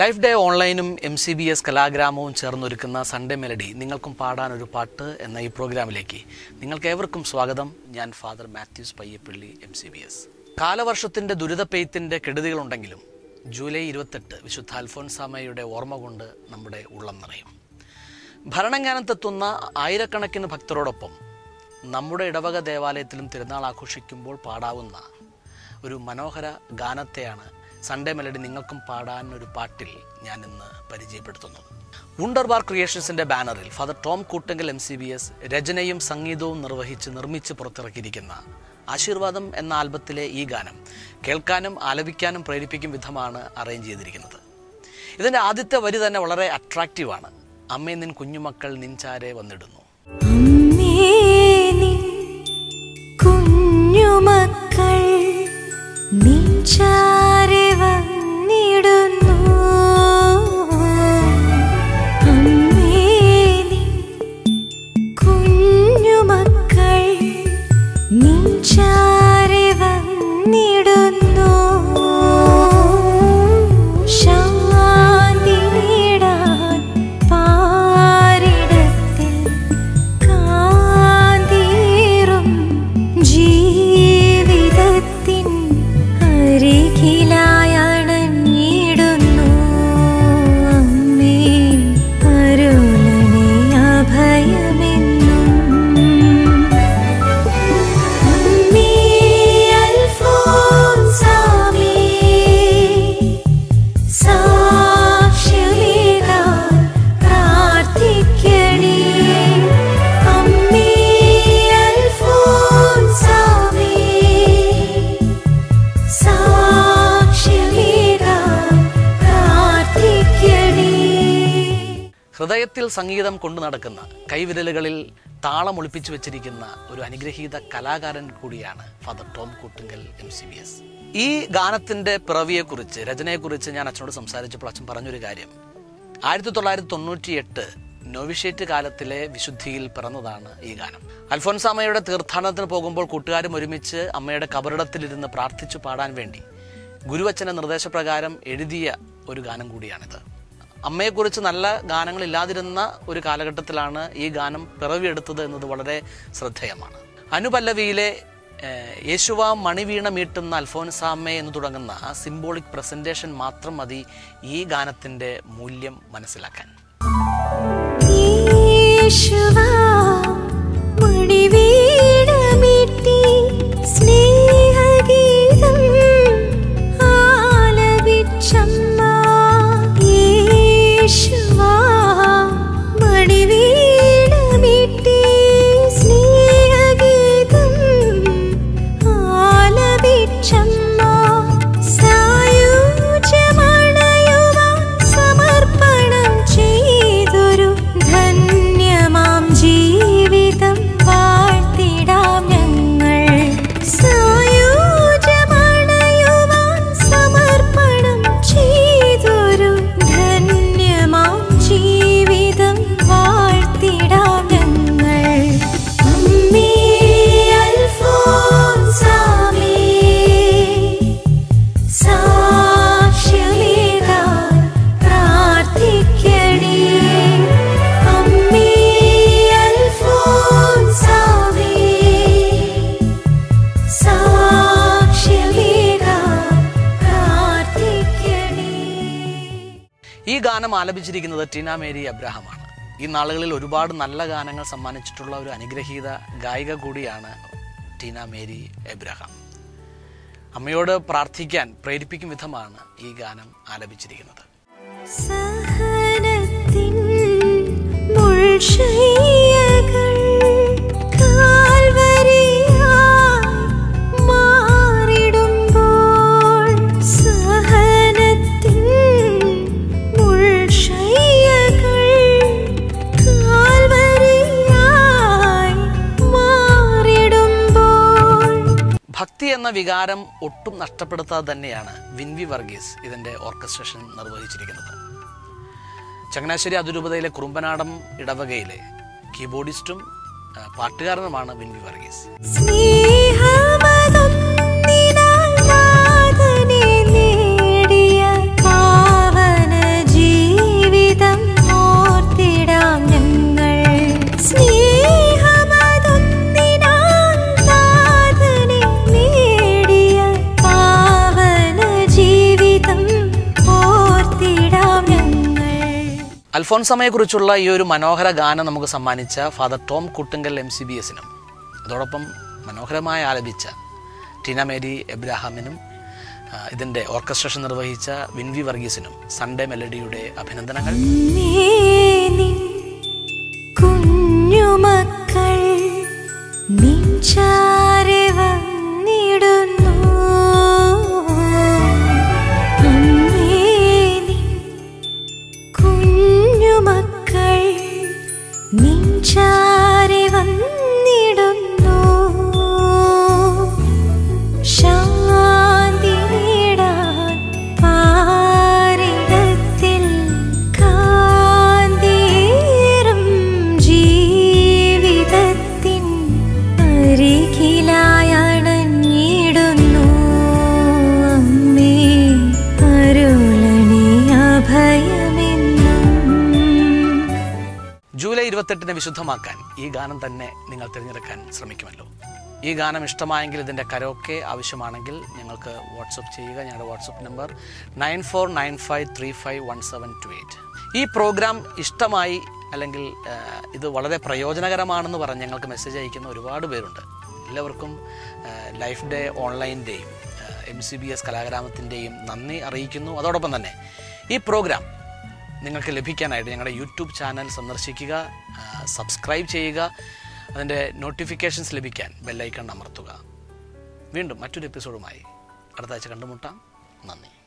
Life day ഓൺലൈനും M C B S കലാഗ്രാമവും ചേർന്നൊരുക്കുന്ന സൺഡേ മെലഡി നിങ്ങൾക്കും പാടാൻ ഒരു പാട്ട് എന്ന ഈ പ്രോഗ്രാമിലേക്ക് നിങ്ങൾക്ക് ഏവർക്കും സ്വാഗതം. ഞാൻ father Mathews Payyappally M C B S കാലവർഷത്തിന്റെ ദുരിതപ്പെയ്ത്തിന്റെ കെടുതികളുണ്ടെങ്കിലും ജൂലൈ ഇരുപത്തെട്ട് വിശുദ്ധ അൽഫോൻസാമയുടെ ഓർമ്മ കൊണ്ട് നമ്മുടെ ഉള്ളം നിറയും. ഭരണങ്ങാനത്തെത്തുന്ന ആയിരക്കണക്കിന് ഭക്തരോടൊപ്പം നമ്മുടെ ഇടവക ദേവാലയത്തിലും തിരുനാൾ ആഘോഷിക്കുമ്പോൾ പാടാവുന്ന ഒരു മനോഹര ഗാനത്തെയാണ് സൺഡേ മെലഡി നിങ്ങൾക്കും പാടാൻ ഒരു പാട്ടിൽ ഞാൻ ഇന്ന് പരിചയപ്പെടുത്തുന്നത് വുണ്ടർബാർ ക്രിയേഷൻസിന്റെ ബാനറിൽ father Tom Koottungal M C B S രചനയും സംഗീതവും നിർവഹിച്ച് നിർമ്മിച്ച് പുറത്തിറക്കിയിരിക്കുന്ന ആശീർവാദം എന്ന ആൽബത്തിലെ ഈ ഗാനം കേൾക്കാനും ആലപിക്കാനും പ്രേരിപ്പിക്കും വിധമാണ് അറേഞ്ച് ചെയ്തിരിക്കുന്നത്. ഇതിന്റെ ആദ്യത്തെ വരി തന്നെ വളരെ അട്രാക്റ്റീവാണ് അമ്മേ നിൻ കുഞ്ഞുമക്കൾ നിൻചാരെ വന്നിടുന്നു. കുഞ്ഞുമക്കൾ നിൻചാരെ ഹൃദയത്തിൽ സംഗീതം കൊണ്ടു നടക്കുന്ന കൈവിരലുകളിൽ താളം ഒളിപ്പിച്ചു വെച്ചിരിക്കുന്ന ഒരു അനുഗ്രഹീത കലാകാരൻ കൂടിയാണ് father Tom Koottungal M C B S ഈ ഗാനത്തിന്റെ പിറവിയെക്കുറിച്ച് രചനയെക്കുറിച്ച് ഞാൻ അച്ഛനോട് സംസാരിച്ചപ്പോൾ അച്ഛൻ പറഞ്ഞൊരു കാര്യം. ആയിരത്തി തൊള്ളായിരത്തി തൊണ്ണൂറ്റി എട്ട് നോവിഷേറ്റ് കാലത്തിലെ വിശുദ്ധിയിൽ പിറന്നതാണ് ഈ ഗാനം. അൽഫോൻസാമയുടെ തീർത്ഥാടനത്തിന് പോകുമ്പോൾ കൂട്ടുകാരും ഒരുമിച്ച് അമ്മയുടെ കബറിടത്തിലിരുന്ന് പ്രാർത്ഥിച്ചു പാടാൻ വേണ്ടി ഗുരുവച്ചന്റെ നിർദ്ദേശപ്രകാരം എഴുതിയ ഒരു ഗാനം കൂടിയാണിത്. അമ്മയെക്കുറിച്ച് നല്ല ഗാനങ്ങൾ ഇല്ലാതിരുന്ന ഒരു കാലഘട്ടത്തിലാണ് ഈ ഗാനം പിറവിയെടുത്തത് എന്നത് വളരെ ശ്രദ്ധേയമാണ്. അനുപല്ലവിയിലെ യേശുവ മണിവീണ മീട്ടുന്ന അൽഫോൻസാമ്മേ എന്ന് തുടങ്ങുന്ന സിംബോളിക് പ്രസന്റേഷൻ മാത്രം മതി ഈ ഗാനത്തിന്റെ മൂല്യം മനസ്സിലാക്കാൻ. ഗാനം ആലപിച്ചിരിക്കുന്നത് ടീന മേരി അബ്രഹാമാണ്. ഈ നാളുകളിൽ ഒരുപാട് നല്ല ഗാനങ്ങൾ സമ്മാനിച്ചിട്ടുള്ള ഒരു അനുഗ്രഹീത ഗായിക കൂടിയാണ് ടീന മേരി എബ്രഹാം അമ്മയോട് പ്രാർത്ഥിക്കാൻ പ്രേരിപ്പിക്കും വിധമാണ് ഈ ഗാനം ആലപിച്ചിരിക്കുന്നത്. സഹനത്തിൻ എന്ന വികാരം ഒട്ടും നഷ്ടപ്പെടുത്താതെ തന്നെയാണ് വിൻവി വർഗീസ് ഇതിന്റെ ഓർക്കസ്ട്രേഷൻ നിർവഹിച്ചിരിക്കുന്നത്. ചങ്ങനാശ്ശേരി അതിരൂപതയിലെ കുറുമ്പനാടം ഇടവകയിലെ കീബോർഡിസ്റ്റും പാട്ടുകാരനുമാണ് വിൻവി വർഗീസ്. അൽഫോൻസമ്മയെക്കുറിച്ചുള്ള ഈ ഒരു മനോഹര ഗാനം നമുക്ക് സമ്മാനിച്ച father Tom Kuttungal M C B എസിനും. അതോടൊപ്പം മനോഹരമായി ആലപിച്ച ടീന മേരി എബ്രാഹാമിനും ഇതിന്റെ ഓർക്കസ്ട്രേഷൻ നിർവഹിച്ച വിൻവി വർഗീസിനും സൺഡേ മെലഡിയുടെ അഭിനന്ദനങ്ങൾ. 你这。ജൂലൈ ഇരുപത്തെട്ടിനെ വിശുദ്ധമാക്കാൻ ഈ ഗാനം തന്നെ നിങ്ങൾ തിരഞ്ഞെടുക്കാൻ ശ്രമിക്കുമല്ലോ. ഈ ഗാനം ഇഷ്ടമായെങ്കിൽ ഇതിന്റെ കരോക്കെ ആവശ്യമാണെങ്കിൽ ഞങ്ങൾക്ക് വാട്സപ്പ് ചെയ്യുക. ഞങ്ങളുടെ WhatsApp number nine four nine five three five one seven two eight. ഈ പ്രോഗ്രാം ഇഷ്ടമായി അല്ലെങ്കിൽ ഇത് വളരെ പ്രയോജനകരമാണെന്ന് പറഞ്ഞ് ഞങ്ങൾക്ക് മെസ്സേജ് അയക്കുന്ന ഒരുപാട് പേരുണ്ട്. എല്ലാവർക്കും ലൈഫ് ഡേ ഓൺലൈന്റെയും എം സി ബി എസ് കലാഗ്രാമത്തിന്റെയും നന്ദി അറിയിക്കുന്നു. അതോടൊപ്പം തന്നെ ഈ പ്രോഗ്രാം നിങ്ങൾക്ക് ലഭിക്കാനായിട്ട് ഞങ്ങളുടെ യൂട്യൂബ് ചാനൽ സന്ദർശിക്കുക സബ്സ്ക്രൈബ് ചെയ്യുക അതിന്റെ നോട്ടിഫിക്കേഷൻസ് ലഭിക്കാൻ ബെല്ലൈക്കൺ അമർത്തുക. വീണ്ടും മറ്റൊരു എപ്പിസോഡുമായി അടുത്ത ആഴ്ച കണ്ടുമുട്ടാം. നന്ദി.